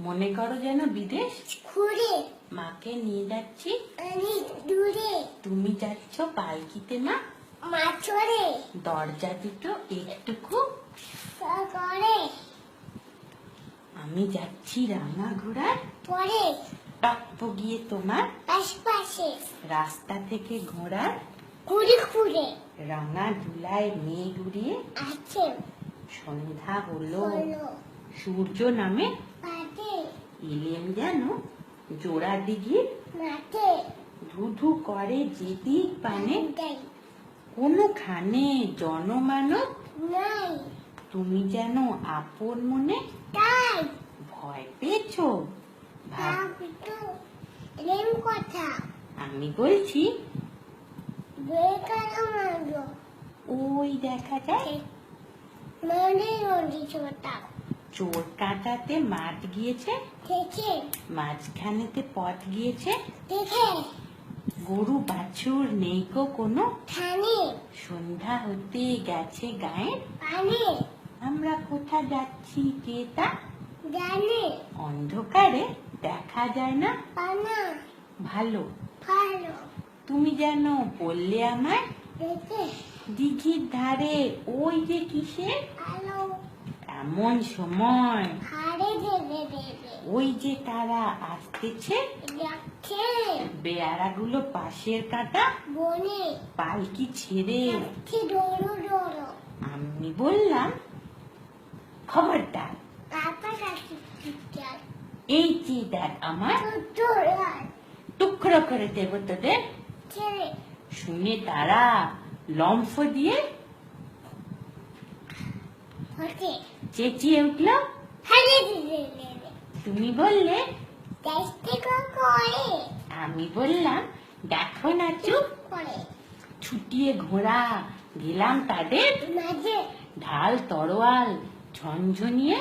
মনে করো যেন বিদেশ? ঘুরে। মাকে নিয়ে যাচ্ছি। দূরে। তুমি যাচ্ছ পালকিতে মা? মাছরে। দরজা দুটো একটুকু। করে আমি যাচ্ছি রাঙা ঘোড়ার পরে। টপ্প গিয়ে তোমার আশপাশে। রাস্তা থেকে ঘোড়ার ঘুরে ঘুরে। রাঙা ধুলায় মেয়ে উড়িয়ে। আছে। সন্ধ্যা হলো। সূর্য নামে এলেম যেন জোড়া দিঘির মাঠে। ধুধু করে যেদিক পানে কোনোখানে জনমানব তুমি যেন আপন মনে ভয় পেয়েছ? আমি বলছি ওই দেখা যায় মানে চোর কাটাতে মাঠ গিয়েছে। মাঝখানেতে পথ গিয়েছে। গরু বাছুর নেই গো কোনো। সন্ধ্যা হতে গেছে গায়ের পানে। আমরা কোথা যাচ্ছি কে তা? জানে। অন্ধকারে দেখা যায় না। ভালো। ভালো। তুমি যেন বললে আমায়। দেখে। দিঘির ধারে ওই যে কিসে আলো। এমন সময় ওই যে তারা আসতেছে যাচ্ছে বেয়ারাগুলো পাশের কাটা বনে। পালকি ছেড়ে আমি বললাম খবরদার। চিৎকার এই যে দেখ আমার টুকরো করে দেব তোদের। শুনে তারা লম্ফ দিয়ে চেঁচিয়ে উঠল। তুমি বললে আমি বললাম দেখো না চুপ। করে? ছুটিয়ে ঘোড়া গেলাম তাদের ঢাল তরোয়াল ঝনঝনিয়ে।